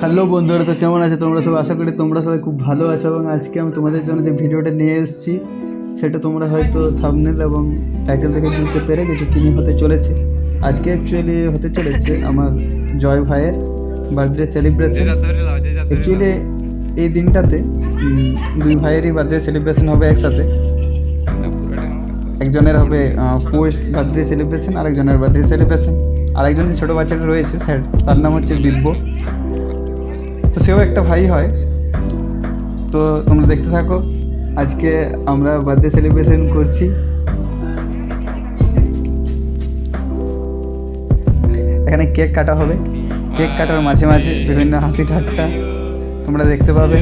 Hello বন্ধুরা, তো কেমন আছে? তোমরা সবাই আশা করি তোমরা সবাই খুব ভালো আছো এবং আজকে আমি তোমাদের জন্য যে ভিডিওটা নিয়ে এসেছি, সেটা তোমরা হয়তো থামনেল এবং টাইটেল থেকে বুঝতে পেরে গেছো, কিনি হতে চলেছে। আজকে অ্যাকচুয়ালি হতে চলেছে আমার জয় ভাইয়ের বার্থডে সেলিব্রেশন অ্যাকচুয়ালি এই দিনটাতে দুই ভাইয়েরই বার্থডে সেলিব্রেশন হবে একসাথে। একজনের হবে পোস্ট বার্থডে সেলিব্রেশন আরেকজনের বার্থডে সেলিব্রেশন আরেকজন যে ছোটো বাচ্চাটা রয়েছে স্যার তার নাম হচ্ছে দিব্য। তো সেও একটা ভাই হয়। তো তোমরা দেখতে থাকো, আজকে আমরা বার্থডে সেলিব্রেশন করছি। এখানে কেক কাটা হবে। কেক কাটার মাঝে মাঝে বিভিন্ন হাসি ঠাট্টা তোমরা দেখতে পাবে।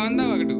కంద ఒకటి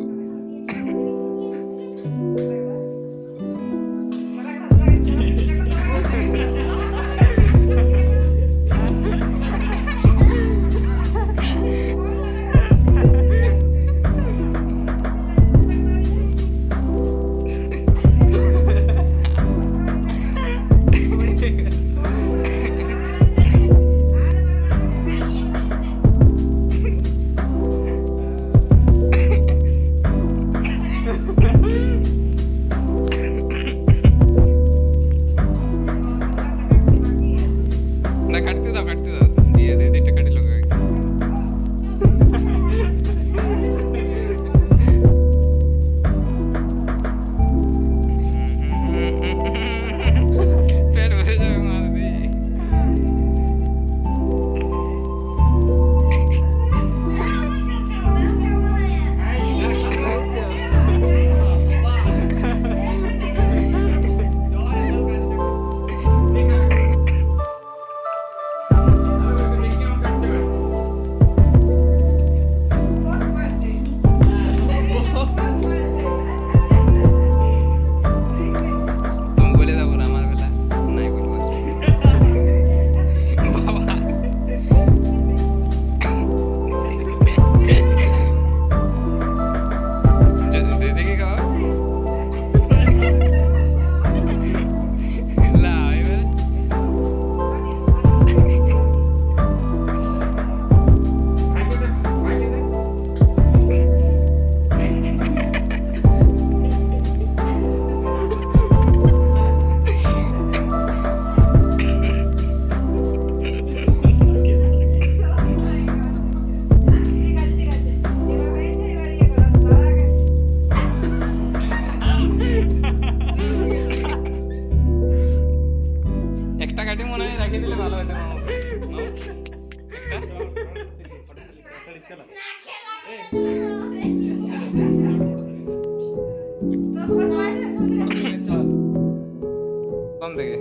কম থেকে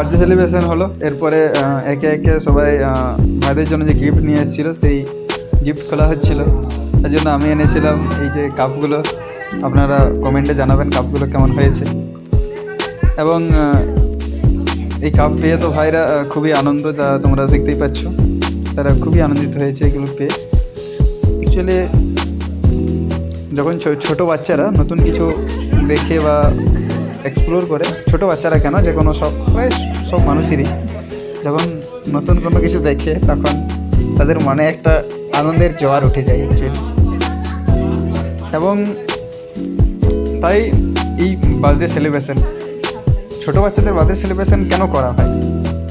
বার্থডে সেলিব্রেশন হলো। এরপরে একে একে সবাই ভাইদের জন্য যে গিফট নিয়ে এসেছিল, সেই গিফট খোলা হচ্ছিল। তার জন্য আমি এনেছিলাম এই যে কাপগুলো আপনারা কমেন্টে জানাবেন কাপগুলো কেমন হয়েছে। এবং এই কাপ পেয়ে তো ভাইরা খুবই আনন্দ, তা তোমরা দেখতেই পাচ্ছ। তারা খুবই আনন্দিত হয়েছে এগুলো পেয়ে। অ্যাকচুয়ালি যখন ছোট বাচ্চারা নতুন কিছু দেখে বা এক্সপ্লোর করে ছোট বাচ্চারা কেন? যে কোনো সব, প্রায় সব মানুষেরই। যখন নতুন কোনো কিছু দেখে, তখন তাদের মনে একটা আনন্দের জোয়ার উঠে যায় অ্যাকচুয়ালি এবং তাই এই বার্থডে সেলিব্রেশন ছোট বাচ্চাদের বার্থডে সেলিব্রেশন কেন করা হয়?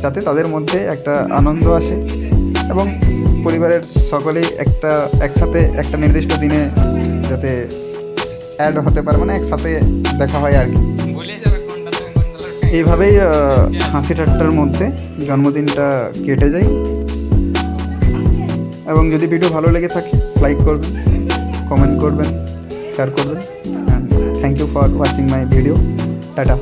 যাতে তাদের মধ্যে একটা আনন্দ আসে এবং পরিবারের সকলেই একটা, একসাথে একটা নির্দিষ্ট দিনে যাতে অ্যাড হতে পারে মানে একসাথে দেখা হয় আর কি। এইভাবেই হাসি ঠাট্টার মধ্যে জন্মদিনটা কেটে যায়। এবং যদি ভিডিও ভালো লেগে থাকে লাইক করবেন কমেন্ট করবেন শেয়ার করবেন thank you for watching my video tata